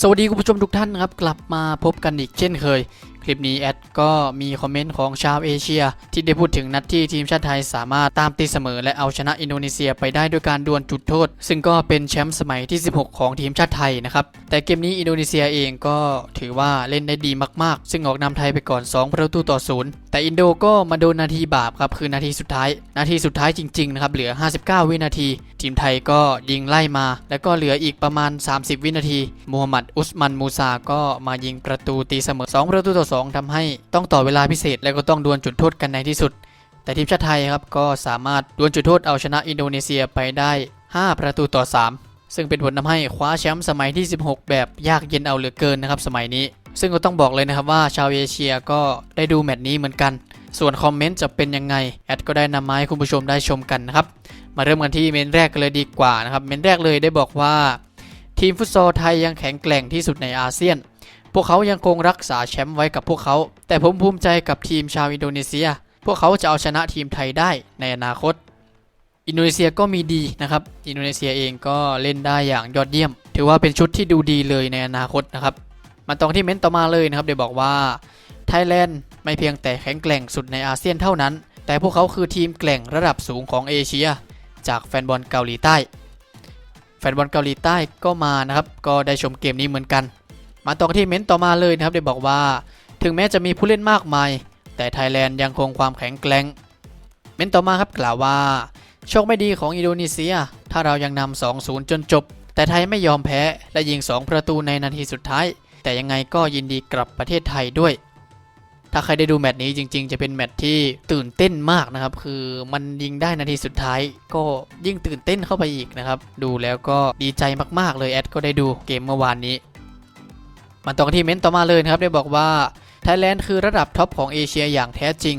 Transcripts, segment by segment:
สวัสดีคุณผู้ชมทุกท่านนะครับ กลับมาพบกันอีกเช่นเคย คลิปนี้แอดก็มีคอมเมนต์ของชาวเอเชีย ที่ได้พูดถึงนัดที่ทีมชาติไทยสามารถตามตีเสมอ และเอาชนะอินโดนีเซียไปได้ด้วยการดวลจุดโทษ ซึ่งก็เป็นแชมป์สมัยที่ 16 ของทีมชาติไทยนะครับแต่เกมนี้อินโดนีเซียเองก็ถือว่าเล่นได้ดีมากๆ ซึ่งออกนำไทยไปก่อน 2 ประตูต่อศูนย์แต่อินโดก็มาโดนนาทีบาปครับคือนาทีสุดท้าย นาทีสุดท้ายจริงๆนะครับเหลือ 59 วินาที ทีมไทยก็ยิงไล่มา แล้วก็เหลืออีกประมาณ 30 วินาทีมูฮัมหมัดอุสมันมูซาก็มายิงประตูตีเสมอ 2 ประตูต่อ2ทำให้ต้องต่อเวลาพิเศษ แล้วก็ต้องดวลจุดโทษกันในที่สุด แต่ทีมชาติไทยครับก็สามารถดวลจุดโทษเอาชนะอินโดนีเซียไปได้ 5 ประตูต่อ 3 ซึ่งเป็นผลทำให้คว้าแชมป์สมัยที่ 16 แบบยากเย็นเอาเหลือเกินนะครับสมัยนี้ ซึ่งก็ต้องบอกเลยนะครับว่าชาวเอเชียก็ได้ดูแมตช์นี้เหมือนกัน ส่วนคอมเมนต์จะเป็นยังไงแอดก็ได้นำมาให้คุณผู้ชมได้ชมกันนะครับมาเริ่มกันที่เมนแรกกันเลยดีกว่านะครับเมนแรกเลยได้บอกว่า ทีมฟุตซอลไทยยังแข็งแกร่งที่สุดในอาเซียน พวกเขายังคงรักษาแชมป์ไว้กับพวกเขา แต่ผมภูมิใจกับทีมชาวอินโดนีเซีย พวกเขาจะเอาชนะทีมไทยได้ในอนาคต อินโดนีเซียก็มีดีนะครับ อินโดนีเซียเองก็เล่นได้อย่างยอดเยี่ยม ถือว่าเป็นชุดที่ดูดีเลยในอนาคตนะครับมาตรงที่เม้นต์ต่อมาเลยนะครับเดี๋ยวบอกว่าไทยแลนด์ไม่เพียงแต่แข็งแกร่งสุดในอาเซียนเท่านั้น แต่พวกเขาคือทีมแกร่งระดับสูงของเอเชีย จากแฟนบอลเกาหลีใต้ แฟนบอลเกาหลีใต้ก็มานะครับ ก็ได้ชมเกมนี้เหมือนกัน มาต่อที่เม้นต์ต่อมาเลยนะครับได้บอกว่า ถึงแม้จะมีผู้เล่นมากมาย แต่ไทยแลนด์ยังคงความแข็งแกร่ง เม้นต์ต่อมาครับกล่าวว่า โชคไม่ดีของอินโดนีเซีย ถ้าเรายังนำ2-0 จนจบ แต่ไทยไม่ยอมแพ้และยิง 2 ประตูในนาทีสุดท้าย แต่ยังไงก็ยินดีกลับประเทศไทยด้วยถ้าใครได้ดูแมตช์นี้จริง ๆ จะเป็นแมตช์ที่ตื่นเต้นมากนะครับ คือมันยิงได้นาทีสุดท้าย ก็ยิ่งตื่นเต้นเข้าไปอีกนะครับ ดูแล้วก็ดีใจมากๆเลยแอดก็ได้ดูเกมเมื่อวานนี้ มาต่อที่เม้นต์ต่อมาเลยนะครับได้บอกว่าไทยแลนด์คือระดับท็อปของเอเชียอย่างแท้จริง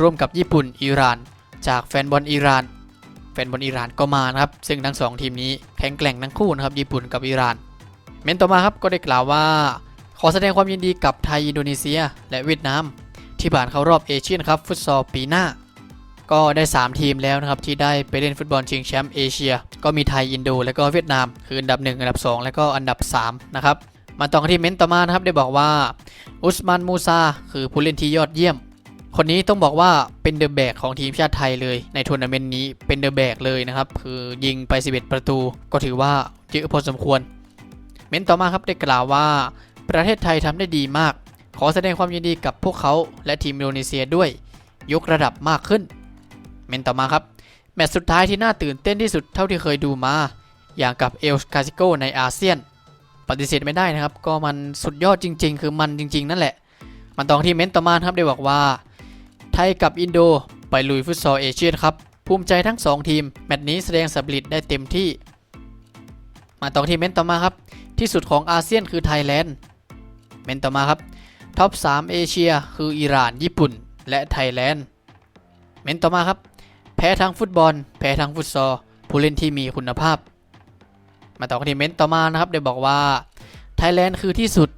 ร่วมกับญี่ปุ่นอิหร่าน จากแฟนบอลอิหร่าน แฟนบอลอิหร่านก็มานะครับ ซึ่งทั้งสองทีมนี้แข็งแกร่งทั้งคู่นะครับญี่ปุ่นกับอิหร่าน เม้นต์ต่อมาครับก็ได้กล่าวว่า ขอแสดงความยินดีกับไทยอินโดนีเซีย และเวียดนามที่ผ่านเข้ารอบเอเชียนคัพฟุตซอลปีหน้า ก็ได้ 3 ทีมแล้วนะครับที่ได้ไปเล่นฟุตบอลชิงแชมป์เอเชีย ก็มีไทยอินโด และก็เวียดนามคืออันดับ 1 อันดับ 2 และก็อันดับ3นะครับ มาต่อกันที่เม้นต์ต่อมานะครับได้บอกว่าอุสมานมูซาคือผู้เล่นที่ยอดเยี่ยม คนนี้ต้องบอกว่าเป็นเดอะแบกของทีมชาติไทยเลย ในทัวร์นาเมนต์นี้เป็นเดอะแบกเลยนะครับ คือยิงไป 11 ประตู ก็ถือว่าเยอะพอสมควร เม้นต์ต่อมาครับได้กล่าวว่า ประเทศไทยทำได้ดีมาก ขอแสดงความยินดีกับพวกเขาและทีมอินโดนีเซียด้วย ยกระดับมากขึ้น เมนต์ต่อมาครับแมตช์สุดท้ายที่น่าตื่นเต้นที่สุดเท่าที่เคยดูมา อย่างกับเอลคาซิโกในอาเซียน ปฏิเสธไม่ได้นะครับ ก็มันสุดยอดจริง ๆ คือมันจริง ๆ นั่นแหละ มันตองที่เมนต์ต่อมาครับได้บอกว่า ไทยกับอินโดไปลุยฟุตซอลเอเชียนครับ ภูมิใจทั้ง 2 ทีม แมตช์นี้แสดงสปิริตได้เต็มที่ มาตองที่เมนต์ต่อมาครับ ที่สุดของอาเซียนคือไทยแลนด์ เมนต์ต่อมาครับ ท็อป 3 เอเชีย คืออิหร่าน ญี่ปุ่น และไทยแลนด์ เมนต์ต่อมาครับ แพ้ทั้งฟุตบอล แพ้ทั้งฟุตซอลผู้เล่นที่มีคุณภาพ มาต่อกันที่เมนต์ต่อมานะครับได้บอกว่าไทยแลนด์คือที่สุด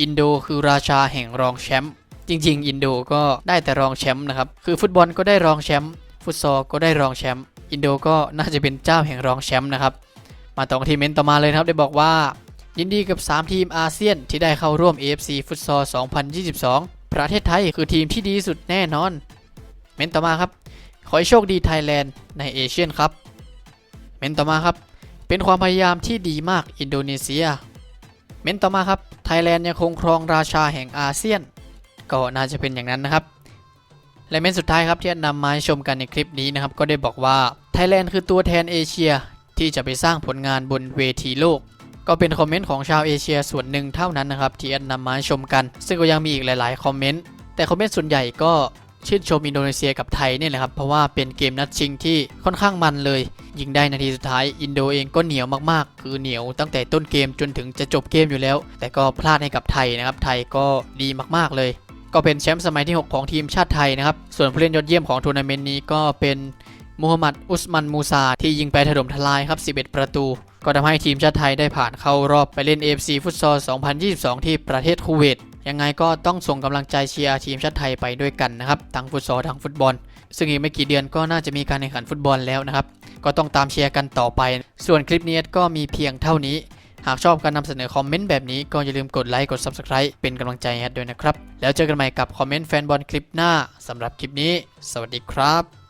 อินโดคือราชาแห่งรองแชมป์จริง ๆ อินโดก็ได้แต่รองแชมป์นะครับคือฟุตบอลก็ได้รองแชมป์ฟุตซอลก็ได้รองแชมป์อินโดก็น่าจะเป็นเจ้าแห่งรองแชมป์นะครับมาต่อกันที่เมนต์ต่อมาเลยครับได้บอกว่า ยินดีกับ 3 ทีมอาเซียนที่ได้เข้าร่วม AFC ฟุตซอล 2022 ประเทศไทยคือทีมที่ดีสุดแน่นอน เมนต์ต่อมาครับ ขอให้โชคดีไทยแลนด์ในเอเชียนครับ เมนต์ต่อมาครับ เป็นความพยายามที่ดีมากอินโดนีเซีย เม้นต่อมาครับ ไทยแลนด์ยังคงครองราชาแห่งอาเซียน ก็น่าจะเป็นอย่างนั้นนะครับ และเม้นสุดท้ายครับที่นำมาชมกันในคลิปนี้นะครับ ก็ได้บอกว่าไทยแลนด์คือตัวแทนเอเชียที่จะไปสร้างผลงานบนเวทีโลก ก็เป็นคอมเมนต์ของชาวเอเชียส่วนหนึ่งเท่านั้นนะครับที่นำมาชมกัน ซึ่งก็ยังมีอีกหลาย ๆ คอมเมนต์แต่คอมเมนต์ส่วนใหญ่ก็ ชื่นชมอินโดนีเซียกับไทยเนี่ยแหละครับ เพราะว่าเป็นเกมนัดชิงที่ค่อนข้างมันเลย ยิงได้นาทีสุดท้าย อินโดเองก็เหนียวมากๆ คือเหนียวตั้งแต่ต้นเกมจนถึงจะจบเกมอยู่แล้ว แต่ก็พลาดให้กับไทยนะครับ ไทยก็ดีมากๆเลย ก็เป็นแชมป์สมัยที่ 6 ของทีมชาติไทยนะครับ ส่วนผู้เล่นยอดเยี่ยมของทัวร์นาเมนต์นี้ก็เป็นมูฮัมหมัดอุสมันมูซาที่ยิงไปถล่มทลายครับ 11 ประตู ก็ทำให้ทีมชาติไทยได้ผ่านเข้ารอบไปเล่น AFC ฟุตซอล 2022 ที่ประเทศคูเวต ยังไงก็ต้องส่งกำลังใจเชียร์ทีมชาติไทยไปด้วยกันนะครับทั้งฟุตซอลทั้งฟุตบอล ซึ่งอีกไม่กี่เดือนก็น่าจะมีการแข่งขันฟุตบอลแล้วนะครับ ก็ต้องตามเชียร์กันต่อไป ส่วนคลิปนี้ก็มีเพียงเท่านี้ หากชอบการนำเสนอคอมเมนต์แบบนี้ก็อย่าลืมกดไลค์กด Subscribe เป็นกำลังใจให้ดด้วยนะครับ แล้วเจอกันใหม่กับคอมเมนต์แฟนบอลคลิปหน้าสำหรับคลิปนี้ สวัสดีครับ